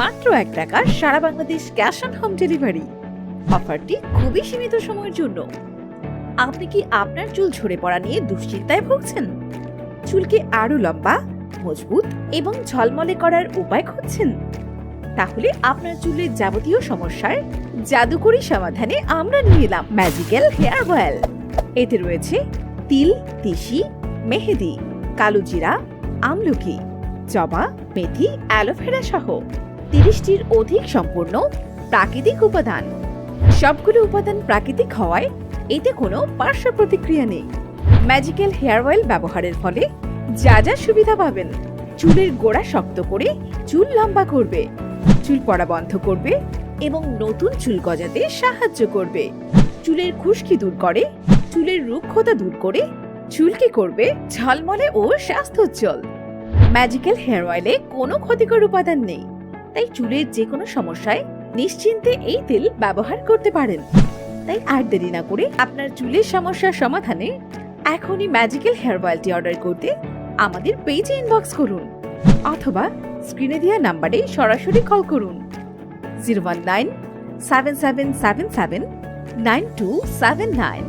মাত্র এক টাকা সারা Bangladesh cash on home delivery. অফারটি খুবই সীমিত সময়ের জন্য। আপনি কি আপনার চুল ঝরে পড়া নিয়ে দুশ্চিন্তায় ভুগছেন? চুলকে আরও লম্বা, মজবুত এবং ঝলমলে করার উপায় খুঁজছেন? তাহলে আপনার চুলের যাবতীয় সমস্যার জাদুকরি সমাধানে আমরা নিয়ে এলাম ম্যাজিক্যাল হেয়ার অয়েল এতে রয়েছে তিল, তিসি, মেহেদি, কালো জিরা, আমলকি, জবা, মেথি, অ্যালোভেরা সহ। তিরিশটির অধিক সম্পূর্ণ প্রাকৃতিক উপাদান। সবগুলো উপাদান প্রাকৃতিক হওয়ায় এতে কোনো পার্শ্ব প্রতিক্রিয়া নেই। ম্যাজিক্যাল হেয়ার অয়েল ব্যবহারের ফলে যা যা সুবিধা পাবেন, চুলের গোড়া শক্ত করে চুল লম্বা করবে, চুল পড়া বন্ধ করবে এবং নতুন চুল গজাতে সাহায্য করবে। চুলের খুশকি দূর করে, চুলের রুক্ষতা দূর করে চুলকে করবে ঝলমলে ও স্বাস্থ্যোজ্জ্বল। ম্যাজিক্যাল হেয়ার অয়েলে কোনো ক্ষতিকর উপাদান নেই। তাই চুলের যে কোনো সমস্যায় নিশ্চিন্তে এই তেল ব্যবহার করতে পারেন। তাই আর দেরি না করে আপনার চুলের সমস্যার সমাধানে এখনই ম্যাজিক্যাল হেয়ার অয়েলটি অর্ডার করতে আমাদের পেজে ইনবক্স করুন অথবা স্ক্রিনে দেওয়া নাম্বারে সরাসরি কল করুন zero one nine seven seven seven seven nine two seven nine